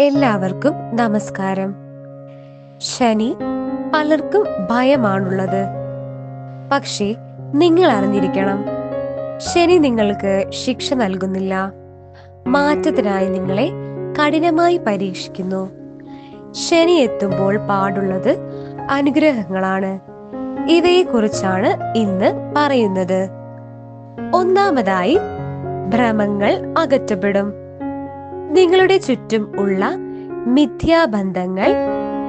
എല്ലാവർക്കും നമസ്കാരം. ശനി പലർക്കും ഭയമാണുള്ളത്. പക്ഷേ നിങ്ങൾ അറിഞ്ഞിരിക്കണം. ശനി നിങ്ങൾക്ക് ശിക്ഷ നൽകുന്നില്ല. മാറ്റത്തിനായി നിങ്ങളെ കഠിനമായി പരീക്ഷിക്കുന്നു. ശനി എത്തുമ്പോൾ പാടുള്ളത് അനുഗ്രഹങ്ങളാണ്. ഇവയെക്കുറിച്ചാണ് ഇന്ന് പറയുന്നത്. ഒന്നാമതായി ഭ്രമങ്ങൾ അകറ്റപ്പെടും. നിങ്ങളുടെ ചുറ്റും ഉള്ള മിഥ്യാബന്ധങ്ങൾ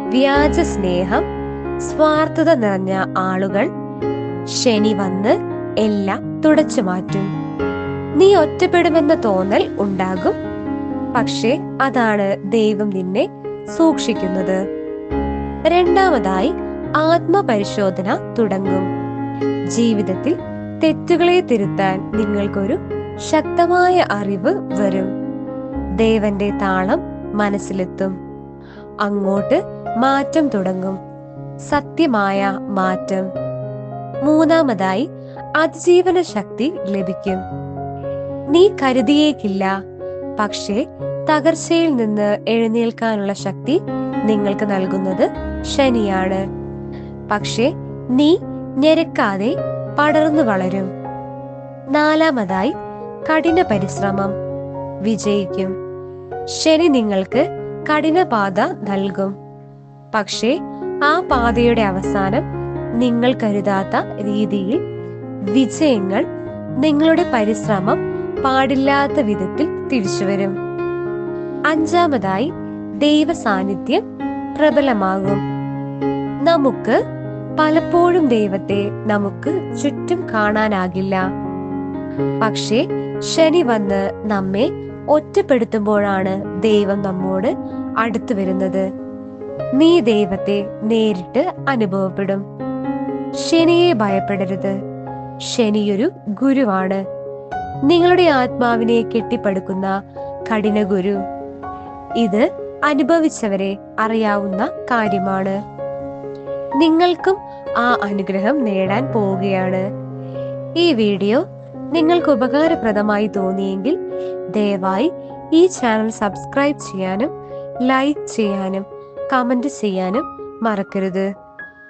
വ്യാജ സ്നേഹം സ്വാർത്ഥത നിറഞ്ഞ ആളുകൾ ശനി വന്ന് എല്ലാം തുടച്ചു മാറ്റും. നീ ഒറ്റപ്പെടുമെന്ന തോന്നൽ ഉണ്ടാകും. പക്ഷേ അതാണ് ദൈവം നിന്നെ സൂക്ഷിക്കുന്നത്. രണ്ടാമതായി ആത്മപരിശോധന തുടങ്ങും. ജീവിതത്തിൽ തെറ്റുകളെ തിരുത്താൻ നിങ്ങൾക്കൊരു ശക്തമായ അറിവ് വരും. ദേവന്റെ താളം മനസ്സിലെത്തും. അങ്ങോട്ട് മാറ്റം തുടങ്ങും. സത്യമായ മാറ്റം. മൂന്നാമതായി അതിജീവന ശക്തി ലഭിക്കും. നീ കരുതിയേക്കില്ല. പക്ഷേ തകർച്ചയിൽ നിന്ന് എഴുന്നേൽക്കാനുള്ള ശക്തി നിങ്ങൾക്ക് നൽകുന്നത് ശനിയാണ്. പക്ഷേ നീ ഞെരക്കാതെ പടർന്നു വളരും. നാലാമതായി കഠിന പരിശ്രമം. വിജയിക്കും. ശനി നിങ്ങൾക്ക് കഠിനപാത നൽകും. പക്ഷേ ആ പാതയുടെ അവസാനം നിങ്ങൾ കരുതാത്ത രീതിയിൽ വിജയങ്ങൾ നിങ്ങളുടെ പരിശ്രമം പാടില്ലാത്ത വിധത്തിൽ തിരിച്ചുവരും അഞ്ചാമതായി ദൈവ സാന്നിധ്യം പ്രബലമാകും. നമുക്ക് പലപ്പോഴും ദൈവത്തെ നമുക്ക് ചുറ്റും കാണാനാകില്ല. പക്ഷേ ശനി വന്ന് നമ്മെ ഒറ്റപ്പെടുത്തുമ്പോഴാണ് ദൈവം നമ്മോട് അടുത്തു വരുന്നത്. നീ ദൈവത്തെ നേരിട്ട് അനുഭവപ്പെടും. ശനിയെ ഭയപ്പെടരുത്. ശനിയൊരു ഗുരുവാണ്. നിങ്ങളുടെ ആത്മാവിനെ കെട്ടിപ്പടുക്കുന്ന കഠിന ഗുരു. ഇത് അനുഭവിച്ചവരെ അറിയാവുന്ന കാര്യമാണ്. നിങ്ങൾക്കും ആ അനുഗ്രഹം നേടാൻ പോവുകയാണ്. ഈ വീഡിയോ നിങ്ങൾക്ക് ഉപകാരപ്രദമായി തോന്നിയെങ്കിൽ ദയവായി ഈ ചാനൽ സബ്സ്ക്രൈബ് ചെയ്യാനും ലൈക്ക് ചെയ്യാനും കമന്റ് ചെയ്യാനും മറക്കരുത്.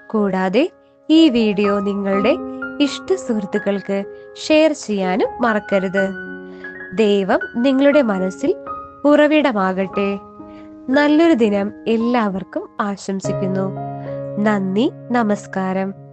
കൂടാതെ ഈ വീഡിയോ നിങ്ങളുടെ ഇഷ്ട സുഹൃത്തുക്കൾക്ക് ഷെയർ ചെയ്യാനും മറക്കരുത്. ദൈവം നിങ്ങളുടെ മനസ്സിൽ ഉറവിടമാകട്ടെ. നല്ലൊരു ദിനം എല്ലാവർക്കും ആശംസിക്കുന്നു. നന്ദി നമസ്കാരം.